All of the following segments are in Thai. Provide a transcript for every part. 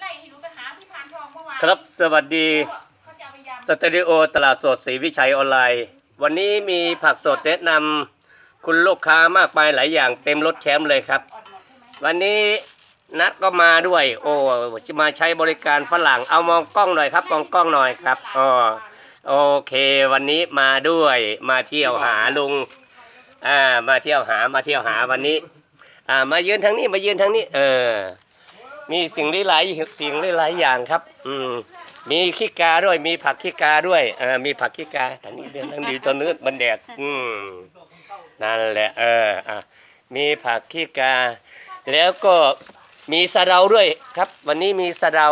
ไล่ให้หนูไปหาที่พานทองเมื่อวานครับสวัสดีเขาจะเอาไปยำสตูดิโอตลาดสดศรีวิชัยออนไลน์ วันนี้มีผักสดแนะนำคุณลูกค้ามากมายหลายอย่างเต็มรถแชมป์เลยครับ อ่อนหมดใช่ไหมวันนี้นัดก็มาด้วย โอ้จะมาใช้บริการฝรั่งเอามองกล้องหน่อยครับมองกล้องหน่อยครับอ๋อโอเค วันนี้มาด้วยมาเที่ยวหาลุงอ่ามาเที่ยวหามาเที่ยวหาวันนี้ อ่ามายืนทางนี้มายืนทางนี้ เออ มีสิ่งหลายๆสิ่งหลายๆอย่างครับ อืมมีขี้กาด้วย มีผักขี้กาด้วยเออมีผักขี้กาทางนี้เดินทางนี้ตอนนู้นมันแดดอืมนั่นแหละเอออะมีผักขี้กา แล้วก็มีสะเดาด้วยครับ วันนี้มีสะเดา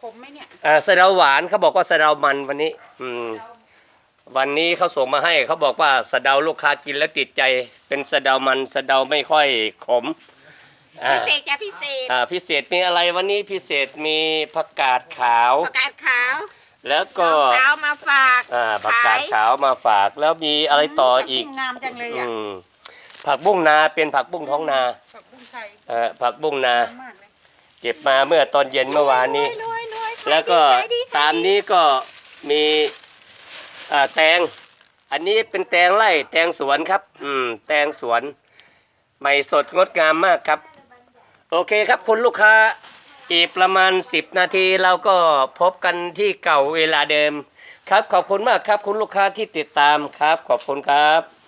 ขมไหมเนี่ยอ่าสะเดาหวานเขาบอกว่าสะเดามันวันนี้ อืมวันนี้เขาส่งมาให้เขาบอกว่าสะเดาลูกค้ากินแล้วติดใจ เป็นสะเดามันสะเดาไม่ค่อยขม อ่าพิเศษจ้ะพิเศษอ่าพิเศษมีอะไรวันนี้พิเศษมีผักกาดขาวผักกาดขาวแล้วก็สาวมาฝากอ่าผักกาดขาวมาฝากแล้วมีอะไรต่ออีกงามจังเลยอือะมผักบุ้งนาเป็นผักบุ้งท้องนาผักบุ้งไทยเอ่อผักบุ้งนางามมากเลยเก็บมาเมื่อตอนเย็นเมื่อวานนี้ รวยรวยรวยแล้วก็ขายดีขยดีตามนี้ก็มีอ่าแตง อันนี้เป็นแตงไร่แตงสวนครับ อืม แตงสวน ใหม่สดงดงามมากครับ โอเคครับคุณลูกค้าอีกประมาณ 10 นาทีเราก็พบกันที่เก่าเวลาเดิม ครับขอบคุณมากครับคุณลูกค้าที่ติดตามครับ ขอบคุณครับ